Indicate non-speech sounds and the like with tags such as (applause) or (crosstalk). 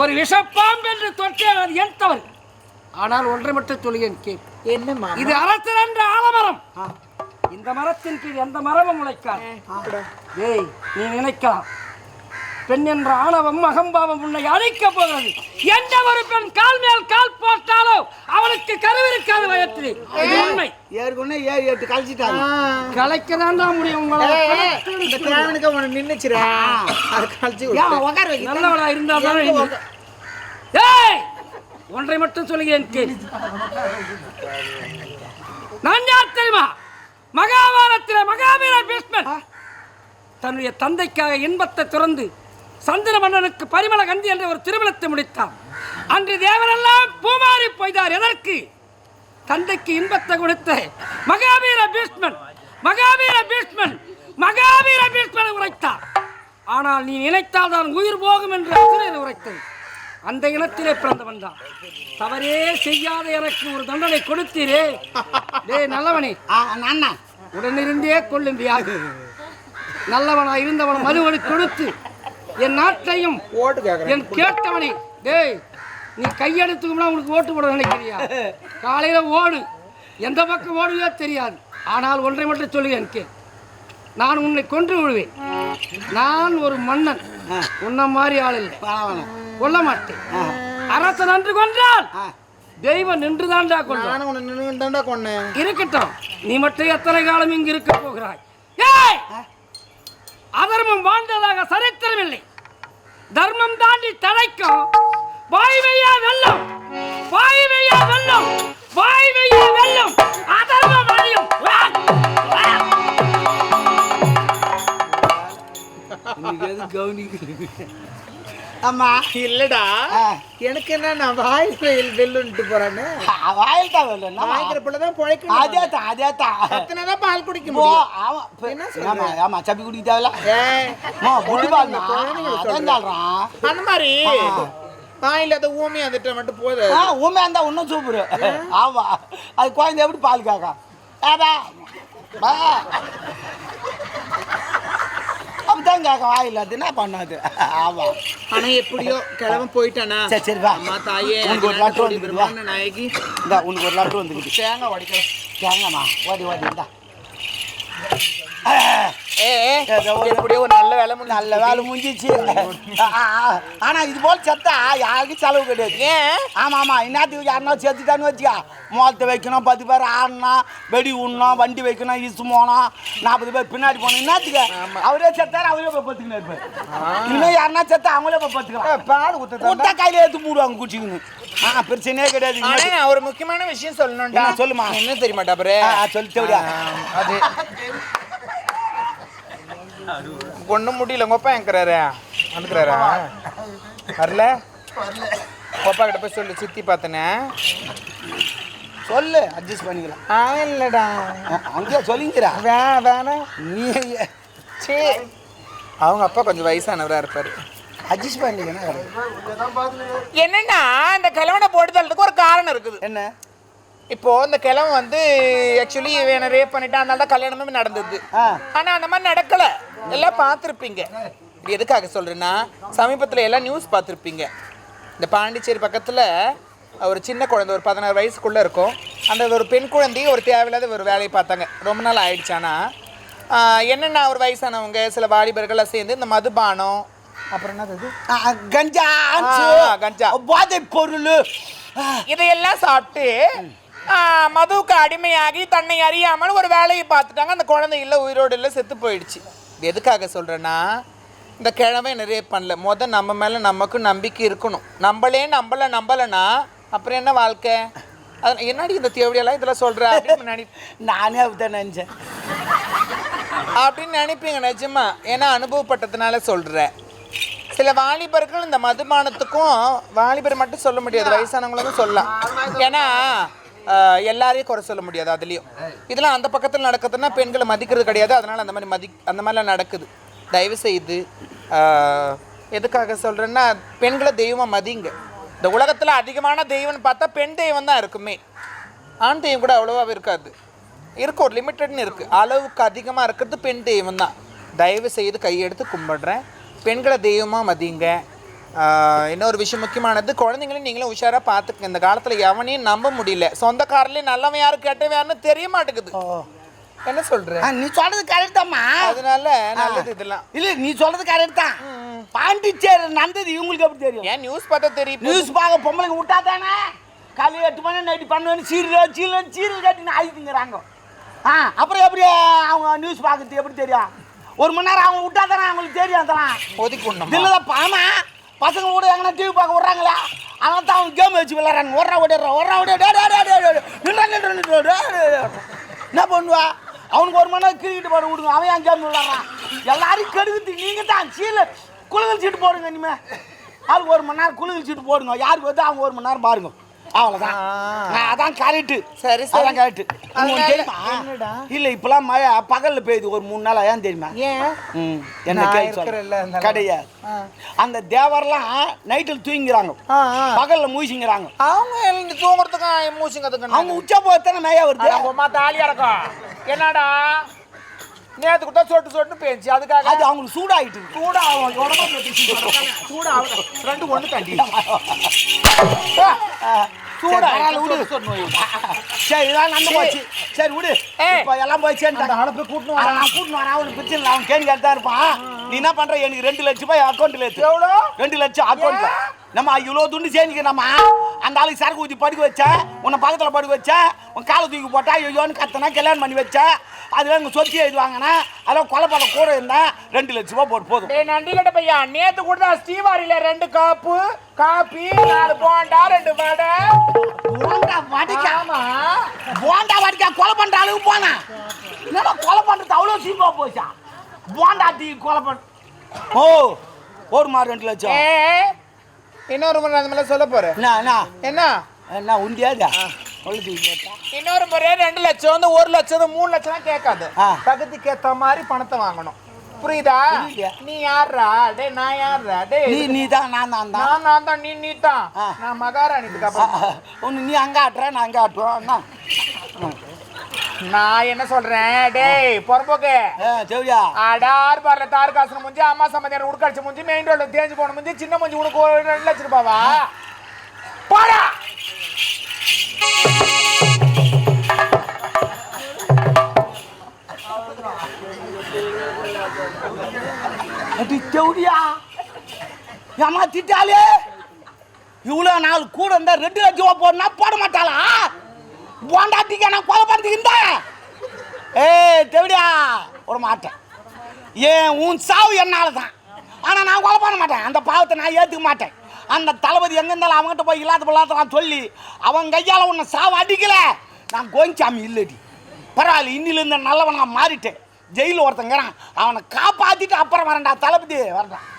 ஒரு விஷப்பாம்பு என்று தொட்டேன் அது என் தவறு. ஆனால் ஒன்றை மட்டும் சொல்லுகிறேன் கேள் என்னம்மா இது அரசர் என்ற ஆலமரம். இந்த மரத்தின் கீழ் எந்த மரமும் முளைக்காது. ஏய் நீ நினைக்கலாம். பெண் என்ற ஆணவம் அகம்பாவம் உன்னை அழிக்க போகிறது. எந்த ஒரு பெண் கால் மேல் கால் போட்டாலோ அவளுக்கு கருவிருக்காது வயத்தில் இது உண்மை. ஏற்கனவே ஏழு எட்டு கழிச்சிட்டாங்க கலைக்க தான் முடியும் உங்களை. இந்த கிழவனுக்கு உன நின்னுச்சுரா அது கழிச்சு உட்கார வைக்க நல்லவளா இருந்தா தானே. ஏய் ஒன்றை மட்டும் சொல்லுகிறேன் கேள் நான் யார் தெரியுமா? மகாபாரத்திலே மகாவீர பீஷ்மன் தன்னுடைய தந்தைக்காக இன்பத்தை துறந்து சந்திர மன்னனுக்கு பரிமள கந்தி என்ற ஒரு திருமணத்தை முடித்தான். அன்று தேவரெல்லாம் பூமாறி போய்தார். எதற்கு? தந்தைக்கு இன்பத்தை கொடுத்த மகாவீர பீஷ்மன் மகாவீர பீஷ்மன் மகாவீர பீஷ்மனை உரைத்தார். ஆனால் நீ நினைத்தால் தான் உயிர் போகும் என்று அசுரன் உரைத்தது. அந்த இனத்திலே பிறந்தவன் தான். தவறே செய்யாத எனக்கு ஒரு தண்டனை கொடுத்தீரே. டேய் நல்லவனே. அண்ணா உடனிருந்தே கொள்ளும் வியாதி. நல்லவனா இருந்தவன் மறுவழி கொடுத்து என் நாட்டையும் ஓட்டு என் கேட்டவனே டேய் நீ கையெடுத்துக்கும்னா உனக்கு ஓட்டு போட நினைக்கிறியா? காலையில ஓடு. எந்த பக்கம் ஓடுவியோ தெரியாது. ஆனால் ஒன்றை மட்டும் சொல்லுவேன் கே நான் உன்னை கொன்று விடுவேன். நான் ஒரு மன்னன். உன்ன மாதிரி ஆள் இல்லை. கொல்ல மாட்டேன். அரசன் அன்று கொன்றால் தெய்வம் நின்று தாண்டா கொன்னேன். இருக்கட்டும். நீ மட்டும் எத்தனை காலம் இங்கு இருக்க போகிறாய்? ஏய்! அதர்மம் வாழ்ந்ததாக சரித்திரம் இல்லை. தர்மம் தாண்டி தடைக்கும் வாய்மையா வெல்லம் வாய்மையா வெல்லம் வாய்மையா வெல்லம் அதர்மம் அழியும். ஆமா. இல்லடா. எனக்கு என்ன நான் வாய் வெயில் வெல்லுன்ட்டு போறேன்னு? வாயில் தான் வேணும் வாய்க்கிற பிள்ளை தான் பிழைக்கணும். அதே தான் அதே தான். அத்தனை பால் குடிக்க முடியும். ஆமா. என்ன? ஆமா ஆமா சப்பி குடி தேவையில்ல அம்மா புடி குழந்தைங்களை அதான் சொல்றேன். அந்த மாதிரி. வாயில அதை ஊமி அதுட்ட மட்டும் போதும் ஆ உண்மையா இருந்தா இன்னும் சூப்பரு. ஆமா. அது குழந்தை எப்படி பால் காக்கா? ஏடா அப்படிதான் கேட்க வாயில் அது என்ன பண்ணாது? ஆமா. ஆனா எப்படியோ கிளம்ப போயிட்டானா? சரி சரி வா. அம்மா தாயே உனக்கு ஒரு லட்டு வந்து நாயகி. இந்த உனக்கு ஒரு லட்டு வந்துக்குது தேங்காய் உடைக்க தேங்கம்மா ஓடி ஓடி இந்தா. எப்படியோ ஒரு நல்ல வேலை முடிஞ்சு நல்ல வேலை முடிஞ்சிச்சு. (laughs) ஆனா இது போல் செத்தா யாருக்கும் செலவு கிடையாது. ஏன் ஆமா ஆமா. இன்னத்துக்கு யாருன்னா செத்துட்டான்னு வச்சுக்கா. மோலத்தை வைக்கணும் பத்து பேர் ஆடணும் வெடி விடணும் வண்டி வைக்கணும் இசு போனோம் நாற்பது பேர் பின்னாடி போகணும். என்னத்துக்கு அவரே செத்தாரு அவரே போய் இருப்பார் இன்னும் யாருன்னா செத்தா அவங்களே போய் பத்துக்கலாம் ஊத்த கூட்டா கையில எடுத்து மூடுவாங்க குச்சிக்கணும் ஆ பிரச்சனையே கிடையாது. ஒரு முக்கியமான விஷயம் சொல்லணும்டா. என்ன, சொல்லுமா. என்ன தெரியுமா டபரே ஆ, ஆ, சொல்லு அது ஒண்ணும் முடியல. உங்க அப்பா எங்கிறாரு வந்துக்கிறாரா? வரல? அப்பா கிட்ட போய் சொல்லு சுத்தி பார்த்தனே. சொல்லு அட்ஜஸ்ட் பண்ணிக்கலாம். ஆ இல்லடா. ஆ, அங்கேயே சொல்லிங்கிறா? வே வேணாம் நீ சே அவங்க அப்பா கொஞ்சம் வயசானவரா இருப்பாரு. அட்ஜஸ்ட் பண்ணிக்கணும் என்னன்னா இந்த கிழவனை போட்டு தள்ளதுக்கு ஒரு காரணம் இருக்குது. என்ன? இப்போ இந்த கிழவன் வந்து ஆக்சுவலி இவனை ரேப் பண்ணிட்டான் அதனால தான் கல்யாணமே நடந்தது. ஆ. ஆனா அந்த மாதிரி நடக்கல. எல்லாம் பார்த்துருப்பீங்க. எதுக்காக சொல்றேன்னா சமீபத்தில் எல்லாம் நியூஸ் பார்த்துருப்பீங்க. இந்த பாண்டிச்சேரி பக்கத்தில் ஒரு சின்ன குழந்தை ஒரு பதினாறு வயசுக்குள்ளே இருக்கும். அந்த ஒரு பெண் குழந்தையை ஒரு தேவையில்லாத ஒரு வேலையை பார்த்தாங்க. ரொம்ப நாள் ஆயிடுச்சானா என்னென்ன ஒரு வயசானவங்க சில வாலிபர்கள்லாம் சேர்ந்து இந்த மதுபானம் அப்புறம் என்னது கஞ்சா கஞ்சா. போதை பொருள். இதையெல்லாம் சாப்பிட்டு மதுவுக்கு அடிமையாகி தன்னை அறியாமல் ஒரு வேலையை பார்த்துட்டாங்க. அந்த குழந்தை இல்லை உயிரோடு இல்லை செத்து போயிடுச்சு. எதுக்காக சொல்கிறேன்னா இந்த கிழமை நிறைய பண்ணல. முத நம்ம மேலே நமக்கு நம்பிக்கை இருக்கணும். நம்மளே நம்பலை நம்பலைன்னா அப்புறம் என்ன வாழ்க்கை? அது என்னடி இந்த தேவடியெல்லாம் இதெல்லாம் சொல்கிற அப்படின்னு நினை (laughs) நானே அப்படிதான் நினைச்சேன். அப்படின்னு நினைப்பீங்க நிஜமா? ஏன்னா அனுபவப்பட்டதுனால சொல்கிறேன் சில வாலிபர்கள் இந்த மதுபானத்துக்கும் வாலிபர் மட்டும் சொல்ல முடியாது வயசானவங்களும் சொல்லலாம். ஏன்னா எல்லாரையும் குறை சொல்ல முடியாது அதுலேயும். இதெல்லாம் அந்த பக்கத்தில் நடக்குதுன்னா பெண்களை மதிக்கிறது கிடையாது. அதனால் அந்த மாதிரி மதி அந்த மாதிரிலாம் நடக்குது. தயவு செய்து எதுக்காக சொல்கிறேன்னா பெண்களை தெய்வமாக மதிங்க. இந்த உலகத்தில் அதிகமான தெய்வம்னு பார்த்தா பெண் தெய்வம் தான் இருக்குமே. ஆண் தெய்வம் கூட அவ்வளோவா இருக்காது. இருக்கு ஒரு லிமிட்டட்னு இருக்குது அளவுக்கு அதிகமாக இருக்கிறது பெண் தெய்வம் தான். தயவு செய்து கையெடுத்து கும்பிடுறேன். பெண்களை தெய்வமாக மதிங்க. இன்னொரு விஷயம் முக்கியமானது குழந்தைங்களும் நீங்களும் உஷாரா பார்த்துக்க இந்த காலத்துல எவனையும் நம்ப முடியல. சொந்தக்காரர்லயே நல்லவன் யாரு கெட்டவன் யாருன்னு தெரிய மாட்டேங்குது. என்ன சொல்ற? நீ சொல்றது கரெக்ட் தான்மா அதனால நல்லது இதெல்லாம். இல்ல நீ சொல்றது கரெக்ட் தான். பாண்டிச்சேரி நடந்தது இவங்களுக்கு எப்படி தெரியும்? ஏன் நியூஸ் பார்த்தா தெரியும்? நியூஸ் பார்க்க பொம்பளைங்க விட்டா தானே? காலையில் எட்டு மணி நைட்டு பன்னெண்டு சீரியல் சீரியல் சீரியல் கட்டின்னு ஆயிட்டுங்கிறாங்க ஆ அப்புறம் எப்படி அவங்க நியூஸ் பார்க்கறது எப்படி தெரியும்? ஒரு மணி நேரம் அவங்க விட்டா தானே அவங்களுக்கு தெரியும் அதெல்லாம். ஒதுக்கி விடணும்? இல்லைதான் பாமா. பசங்க கூட எங்கன்னா டிவி பார்க்க விட்றாங்களா அதனால தான் அவன் கேம் வச்சு விளாட்றாங்க ஒர்றா ஓடிடுறான் ஒர்றா ஓடியா நின்றா நின்றா நின்றா என்ன பண்ணுவா? அவனுக்கு ஒரு மணி நேரம் கிரிக்கெட் பாடு விடுங்க அவன் ஏன் கேம் விளாட்றான் எல்லாரும் கெடுக்குது நீங்கள் தான் சீல. குழுகல் சீட்டு போடுங்க இனிமேல் ஆளுக்கு ஒரு மணி நேரம் குழுகல் சீட்டு போடுங்க. யாருக்கு வந்து அவங்க ஒரு மணி நேரம் பாருங்க. அவ்வளோதான் ஆ. அதான் கரெக்டு சரி. அதான் கரெக்டு அதனால தெரியுமா? இல்லை இப்பெல்லாம் மழை பகலில் பெய்யுது ஒரு மூணு நாள் ஏன்? தெரியுமா என்ன கேள்வி. கிடையாது. அந்த தேவர்லாம் நைட்டில் தூங்கிக்கிறாங்க. பகல்ல மூசிங்கிறாங்க அவங்க எழுந்து தூங்குறதுக்கு மூச்சுங்கிறதுக்கு அவங்க உச்ச போத்தானே மேய வருது? தாலியா இருக்கும் என்னடா? நேத்து கூட சொட்டு சொட்டு பேஞ்சு. அதுக்காக அது அவங்களுக்கு சூடாயிட்டு சூடாகும். உடம்பு சூடாகும். ரெண்டு ஒண்ணு தண்டி சரி, இதான் நடந்து போச்சு. சரி விடு. இப்போ எல்லாம் போய் சேர்ந்து போய் அவன் நான் கூட்டின்னு வரேன். அவனுக்கு பிரச்சனை இல்லை. அவன் கேள்வி தான் இருப்பான். நீ என்ன பண்ற? எனக்கு ரெண்டு லட்சம் ரூபாய் எவ்வளோ? ரெண்டு லட்சம் அக்கௌண்ட்ல நம்ம இவ்வளோ துண்டு சேர்ந்துக்கிறோமா அந்த ஆளுக்கு சரக்கு ஊற்றி படுக்க வச்சேன் உன்னை பக்கத்தில் படுக்க வச்சேன் உன் காலை தூக்கி போட்டா ஐயோன்னு கத்தனா கல்யாணம் பண்ணி வச்சேன் அதில் எங்கள் சொத்தி எழுதி வாங்கினேன் அதில் கொலை பண்ண கூட இருந்தேன் ரெண்டு லட்ச ரூபா போட்டு போதும். நண்டி கட்ட பையா நேத்து கூட நான் ஸ்ரீவாரியில ரெண்டு காப்பு காப்பி நாலு போண்டா ரெண்டு வடை. போண்டா வடிக்கா. ஆமா. போண்டா வடிக்கா கொலை பண்ணுற அளவுக்கு போனேன் என்னடா கொலை பண்ணுறது அவ்வளோ சீப்பா போச்சா? போண்டா டீ கொலை பண்ண ஓ போடுமா ரெண்டு லட்சம்? ஏ இன்னொரு முறை அந்த மாதிரி சொல்ல போற என்ன என்ன? உண்டியாதா? இன்னொரு முறை ரெண்டு லட்சம் வந்து ஒரு லட்சம் மூணு லட்சம் கேட்காது. தகுதிக்கு ஏத்த மாதிரி பணத்தை வாங்கணும். புரியுதா. நீ யாரா டேய் நான் யாரா டேய் நீ நீ தான் நான் தான் தான். நான் நான் தான் நீ நீ தான். நான் அப்புறம் ஒன்று நீ அங்கே ஆட்டுற நான் அங்கே ஆட்டுறோம். என்ன? நான் என்ன சொல்றேன்? டேய் பொறம்போக்கு. செவியா அடார் பார்ல தார் காசு முஞ்சி அம்மா சம்பந்தியான உடுக்கடிச்ச முஞ்சி மெயின் ரோட்ல தேஞ்சு போன முஞ்சி சின்ன முஞ்சி உனக்கு ஒரு ரெண்டு லட்சம் ரூபாவா? போடா! அடி செவியா ஏமா திட்டாலே இவ்வளோ நாள் கூட இருந்தா ரெண்டு லட்சம் ரூபா போடனா போட மாட்டாளா? போண்டாட்டிக்க நான் கொலை பண்ணிக்கிந்தா ஏய் தெவிடியா ஒரு மாட்டேன் ஏன் உன் சாவு என்னால் தான் ஆனால் நான் கொலை பண்ண மாட்டேன். அந்த பாவத்தை நான் ஏற்றுக்க மாட்டேன். அந்த தளபதி எங்கே இருந்தாலும் அவங்ககிட்ட போய் இல்லாத பிள்ளாதான் நான் சொல்லி அவன் கையால் உன்னை சாவு அடிக்கல. நான் கோயிச்சாமி இல்லடி. பரவாயில்ல இன்னிலேருந்து நல்லவன் நான் மாறிட்டேன். ஜெயிலில் ஒருத்தங்கிறான் அவனை காப்பாற்றிட்டு அப்புறம் வரேன்டா தளபதி. வரேன்டா.